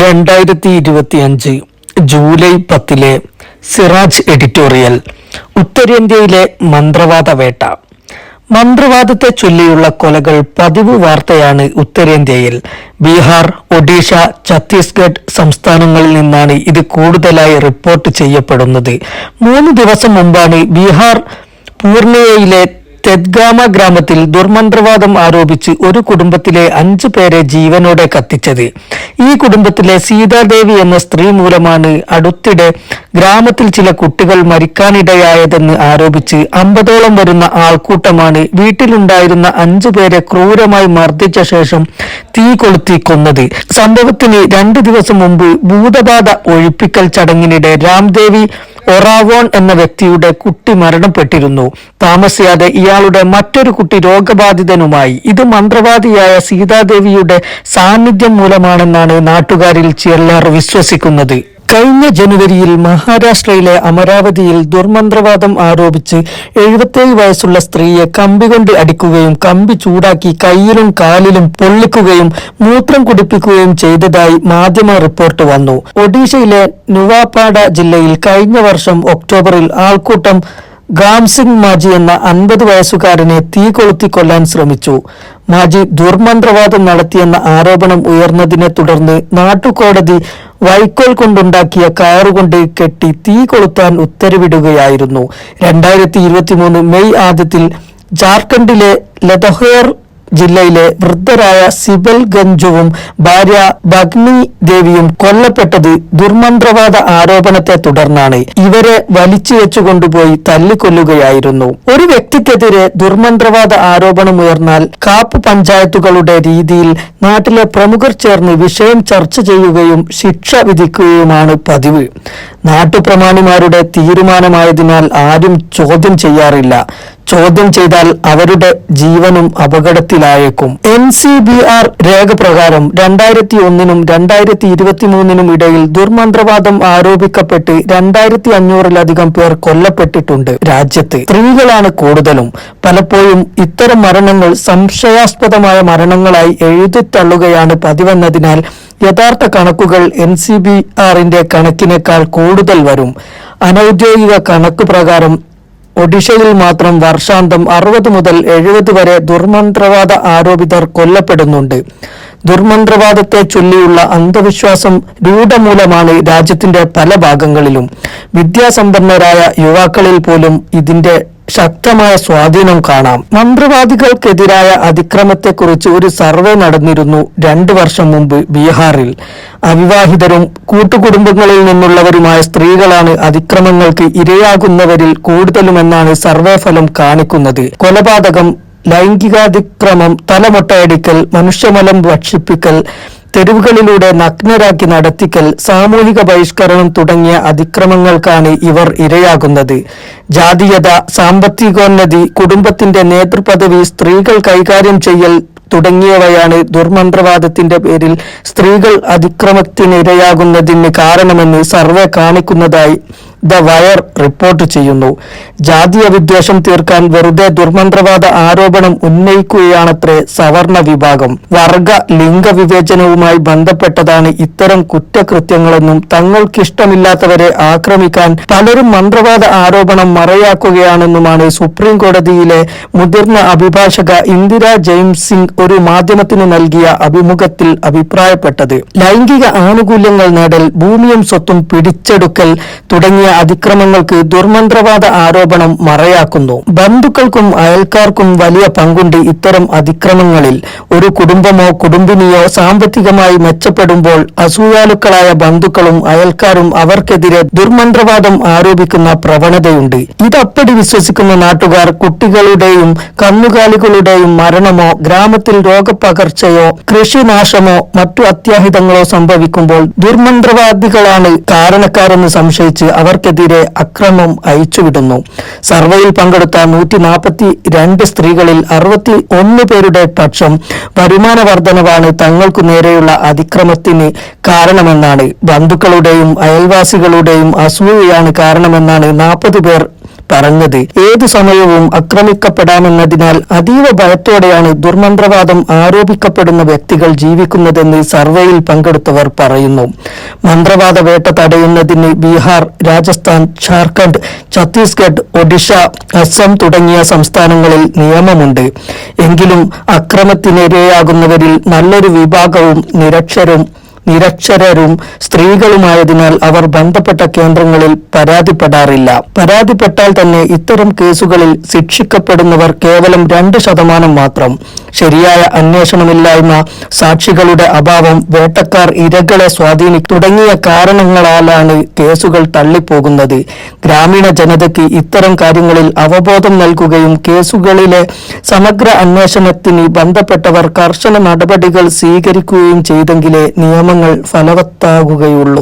രണ്ടായിരത്തി ഇരുപത്തി അഞ്ച് ജൂലൈ പത്തിലെ സിറാജ് എഡിറ്റോറിയൽ ഉത്തരേന്ത്യയിലെ മന്ത്രവാദ വേട്ട. മന്ത്രവാദത്തെ ചൊല്ലിയുള്ള കൊലകൾ പതിവ് വാർത്തയാണ് ഉത്തരേന്ത്യയിൽ. ബീഹാർ ഒഡീഷ ഛത്തീസ്ഗഡ് സംസ്ഥാനങ്ങളിൽ നിന്നാണ് ഇത് കൂടുതലായി റിപ്പോർട്ട് ചെയ്യപ്പെടുന്നത്. മൂന്ന് ദിവസം മുമ്പാണ് ബീഹാർ പൂർണിയയിലെ തെദ്ഗാമ ഗ്രാമത്തിൽ ദുർമന്ത്രവാദം ആരോപിച്ച് ഒരു കുടുംബത്തിലെ അഞ്ചു പേരെ ജീവനോടെ കത്തിച്ചത്. ഈ കുടുംബത്തിലെ സീതാദേവി എന്ന സ്ത്രീ മൂലമാണ് അടുത്തിടെ ഗ്രാമത്തിൽ ചില കുട്ടികൾ മരിക്കാനിടയായതെന്ന് ആരോപിച്ച് അമ്പതോളം വരുന്ന ആൾക്കൂട്ടമാണ് വീട്ടിലുണ്ടായിരുന്ന അഞ്ചു പേരെ ക്രൂരമായി മർദ്ദിച്ച ശേഷം തീ കൊളുത്തി കൊന്നത്. സംഭവത്തിന് രണ്ടു ദിവസം മുമ്പ് ഭൂതബാധ ഒഴിപ്പിക്കൽ ചടങ്ങിനിടെ രാംദേവി ഒറാവോൺ എന്ന വ്യക്തിയുടെ കുട്ടി മരണപ്പെട്ടിരുന്നു. താമസിയാതെ ഇയാളുടെ മറ്റൊരു കുട്ടി രോഗബാധിതനുമായി. ഇത് മന്ത്രവാദിയായ സീതാദേവിയുടെ സാന്നിധ്യം മൂലമാണെന്നാണ് നാട്ടുകാരിൽ ചിലർ വിശ്വസിക്കുന്നത്. കഴിഞ്ഞ ജനുവരിയിൽ മഹാരാഷ്ട്രയിലെ അമരാവതിയിൽ ദുർമന്ത്രവാദം ആരോപിച്ച് എഴുപത്തേഴ് വയസ്സുള്ള സ്ത്രീയെ കമ്പി കൊണ്ട് അടിക്കുകയും കമ്പി ചൂടാക്കി കയ്യിലും കാലിലും പൊള്ളിക്കുകയും മൂത്രം കുടിപ്പിക്കുകയും ചെയ്തതായി മാധ്യമ റിപ്പോർട്ട് വന്നു. ഒഡീഷയിലെ നുവാപാഡ ജില്ലയിൽ കഴിഞ്ഞ വർഷം ഒക്ടോബറിൽ ആൾക്കൂട്ടം ഗാംസിംഗ് മാജി എന്ന അൻപത് വയസ്സുകാരനെ തീ കൊളുത്തി കൊല്ലാൻ ശ്രമിച്ചു. മാജി ദുർമന്ത്രവാദം നടത്തിയെന്ന ആരോപണം ഉയർന്നതിനെ തുടർന്ന് നാട്ടുകോടതി വൈക്കോൽ കൊണ്ടുണ്ടാക്കിയ കയറുകൊണ്ട് കെട്ടി തീ കൊളുത്താൻ ഉത്തരവിടുകയായിരുന്നു. രണ്ടായിരത്തി ഇരുപത്തിമൂന്ന് മെയ് ആദ്യത്തിൽ ജാർഖണ്ഡിലെ ലതഹേർ ജില്ലയിലെ വൃദ്ധരായ സിബൽ ഗഞ്ചുവും ഭാര്യ ഭഗ്നി ദേവിയും കൊല്ലപ്പെട്ടത് ദുർമന്ത്രവാദ ആരോപണത്തെ തുടർന്നാണ്. ഇവരെ വലിച്ചു വെച്ചുകൊണ്ടുപോയി തല്ലിക്കൊല്ലുകയായിരുന്നു. ഒരു വ്യക്തിക്കെതിരെ ദുർമന്ത്രവാദ ആരോപണം ഉയർന്നാൽ കാപ്പ് പഞ്ചായത്തുകളുടെ രീതിയിൽ നാട്ടിലെ പ്രമുഖർ ചേർന്ന് വിഷയം ചർച്ച ചെയ്യുകയും ശിക്ഷ വിധിക്കുകയുമാണ് പതിവ്. നാട്ടുപ്രമാണിമാരുടെ തീരുമാനമായതിനാൽ ആരും ചോദ്യം ചെയ്യാറില്ല. ചോദ്യം ചെയ്താൽ അവരുടെ ജീവനും അപകടത്തിലായേക്കും. എൻ സി ബി ആർ രേഖ പ്രകാരം രണ്ടായിരത്തി ഒന്നിനും രണ്ടായിരത്തി ഇരുപത്തിമൂന്നിനും ഇടയിൽ ദുർമന്ത്രവാദം ആരോപിക്കപ്പെട്ട് രണ്ടായിരത്തി അഞ്ഞൂറിലധികം പേർ കൊല്ലപ്പെട്ടിട്ടുണ്ട് രാജ്യത്ത്. സ്ത്രീകളാണ് കൂടുതലും. പലപ്പോഴും ഇത്തരം മരണങ്ങൾ സംശയാസ്പദമായ മരണങ്ങളായി എഴുതിത്തള്ളുകയാണ് പതിവെന്നതിനാൽ യഥാർത്ഥ കണക്കുകൾ എൻ സി ബി ആറിന്റെ കണക്കിനേക്കാൾ കൂടുതൽ വരും. അനൌദ്യോഗിക കണക്ക് പ്രകാരം ഒഡീഷയിൽ മാത്രം വർഷാന്തം അറുപത് മുതൽ എഴുപത് വരെ ദുർമന്ത്രവാദ ആരോപിതർ കൊല്ലപ്പെടുന്നുണ്ട്. ദുർമന്ത്രവാദത്തെ ചൊല്ലിയുള്ള അന്ധവിശ്വാസം രൂഢമൂലമാണ് രാജ്യത്തിന്റെ പല ഭാഗങ്ങളിലും. വിദ്യാസമ്പന്നരായ യുവാക്കളിൽ പോലും ഇതിന്റെ ശക്തമായ സ്വാധീനം കാണാം. മന്ത്രവാദികൾക്കെതിരായ അതിക്രമത്തെക്കുറിച്ച് ഒരു സർവേ നടന്നിരുന്നു രണ്ടു വർഷം മുമ്പ് ബീഹാറിൽ. അവിവാഹിതരും കൂട്ടുകുടുംബങ്ങളിൽ നിന്നുള്ളവരുമായ സ്ത്രീകളാണ് അതിക്രമങ്ങൾക്ക് ഇരയാകുന്നവരിൽ കൂടുതലുമെന്നാണ് സർവേ ഫലം കാണിക്കുന്നത്. കൊലപാതകം ലൈംഗികാതിക്രമം തലമൊട്ടയടിക്കൽ മനുഷ്യമലം ഭക്ഷിപ്പിക്കൽ തെരുവുകളിലൂടെ നഗ്നരാക്കി നടത്തിക്കൽ സാമൂഹിക ബഹിഷ്കരണം തുടങ്ങിയ അതിക്രമങ്ങൾക്കാണ് ഇവർ ഇരയാകുന്നത്. ജാതീയത സാമ്പത്തികോന്നതി കുടുംബത്തിന്റെ നേതൃപദവി സ്ത്രീകൾ കൈകാര്യം ചെയ്യൽ തുടങ്ങിയവയാണ് ദുർമന്ത്രവാദത്തിന്റെ പേരിൽ സ്ത്രീകൾ അതിക്രമത്തിനിരയാകുന്നതിന് കാരണമെന്ന് സർവേ കാണിക്കുന്നതായി ദ വയർ റിപ്പോർട്ട് ചെയ്യുന്നു. ജാതീയ വിദ്വേഷം തീർക്കാൻ വെറുതെ ദുർമന്ത്രവാദ ആരോപണം ഉന്നയിക്കുകയാണത്രേ സവർണ വിഭാഗം. വർഗ ലിംഗ വിവേചനവുമായി ബന്ധപ്പെട്ടതാണ് ഇത്തരം കുറ്റകൃത്യങ്ങളെന്നും തങ്ങൾക്കിഷ്ടമില്ലാത്തവരെ ആക്രമിക്കാൻ പലരും മന്ത്രവാദ ആരോപണം മറയാക്കുകയാണെന്നുമാണ് സുപ്രീം കോടതിയിലെ മുതിർന്ന അഭിഭാഷക ഇന്ദിര ജെയിംസിംഗ് ഒരു മാധ്യമത്തിന് നൽകിയ അഭിമുഖത്തിൽ അഭിപ്രായപ്പെട്ടത്. ലൈംഗിക ആനുകൂല്യങ്ങൾ നേടൽ ഭൂമിയും സ്വത്തും പിടിച്ചെടുക്കൽ തുടങ്ങിയ അതിക്രമങ്ങൾക്ക് ദുർമന്ത്രവാദ ആരോപണം മറയാക്കുന്നു. ബന്ധുക്കൾക്കും അയൽക്കാർക്കും വലിയ പങ്കുണ്ട് ഇത്തരം അതിക്രമങ്ങളിൽ. ഒരു കുടുംബമോ കുടുംബിനിയോ സാമ്പത്തികമായി മെച്ചപ്പെടുമ്പോൾ അസൂയാലുക്കളായ ബന്ധുക്കളും അയൽക്കാരും അവർക്കെതിരെ ദുർമന്ത്രവാദം ആരോപിക്കുന്ന പ്രവണതയുണ്ട്. ഇതപ്പടി വിശ്വസിക്കുന്ന നാട്ടുകാർ കുട്ടികളുടെയും കന്നുകാലികളുടെയും മരണമോ ഗ്രാമത്തിൽ രോഗപകർച്ചയോ കൃഷിനാശമോ മറ്റു അത്യാഹിതങ്ങളോ സംഭവിക്കുമ്പോൾ ദുർമന്ത്രവാദികളാണ് കാരണക്കാരെന്ന് സംശയിച്ച് അവർക്കെതിരെ അക്രമം അയച്ചുവിടുന്നു സർവേയിൽ പങ്കെടുത്ത നൂറ്റി നാൽപ്പത്തി രണ്ട് സ്ത്രീകളിൽ അറുപത്തി ഒന്ന് പേരുടെ പക്ഷം വരുമാന വർധനവാണ് തങ്ങൾക്കു നേരെയുള്ള അതിക്രമത്തിന് കാരണമെന്നാണ്. ബന്ധുക്കളുടെയും അയൽവാസികളുടെയും അസൂയയാണ് കാരണമെന്നാണ് നാൽപ്പത് പേർ പറഞ്ഞത്. ഏതു സമയവും ആക്രമിക്കപ്പെടാമെന്നതിനാൽ അതീവ ഭയത്തോടെയാണ് ദുർമന്ത്രവാദം ആരോപിക്കപ്പെടുന്ന വ്യക്തികൾ ജീവിക്കുന്നതെന്ന് സർവേയിൽ പങ്കെടുത്തവർ പറയുന്നു. മന്ത്രവാദ വേട്ട തടയുന്നതിന് ബീഹാർ രാജസ്ഥാൻ ഝാർഖണ്ഡ് ഛത്തീസ്ഗഡ് ഒഡീഷ അസം തുടങ്ങിയ സംസ്ഥാനങ്ങളിൽ നിയമമുണ്ട്. എങ്കിലും അക്രമത്തിനിരയാകുന്നവരിൽ നല്ലൊരു വിഭാഗവും നിരക്ഷരും നിരക്ഷരരും സ്ത്രീകളുമായതിനാൽ അവർ ബന്ധപ്പെട്ട കേന്ദ്രങ്ങളിൽ പരാതിപ്പെടാറില്ല. പരാതിപ്പെട്ടാൽ തന്നെ ഇത്തരം കേസുകളിൽ ശിക്ഷിക്കപ്പെടുന്നവർ കേവലം രണ്ട് ശതമാനം മാത്രം. ശരിയായ അന്വേഷണമില്ലായ്മ സാക്ഷികളുടെ അഭാവം വേട്ടക്കാർ ഇരകളെ സ്വാധീനി തുടങ്ങിയ കാരണങ്ങളാലാണ് കേസുകൾ തള്ളിപ്പോകുന്നത്. ഗ്രാമീണ ജനതയ്ക്ക് ഇത്തരം കാര്യങ്ങളിൽ അവബോധം നൽകുകയും കേസുകളിലെ സമഗ്ര അന്വേഷണത്തിന് ബന്ധപ്പെട്ടവർ കർശന നടപടികൾ സ്വീകരിക്കുകയും ചെയ്തെങ്കിലേ നിയമങ്ങൾ ഫലവത്താകുകയുള്ളൂ.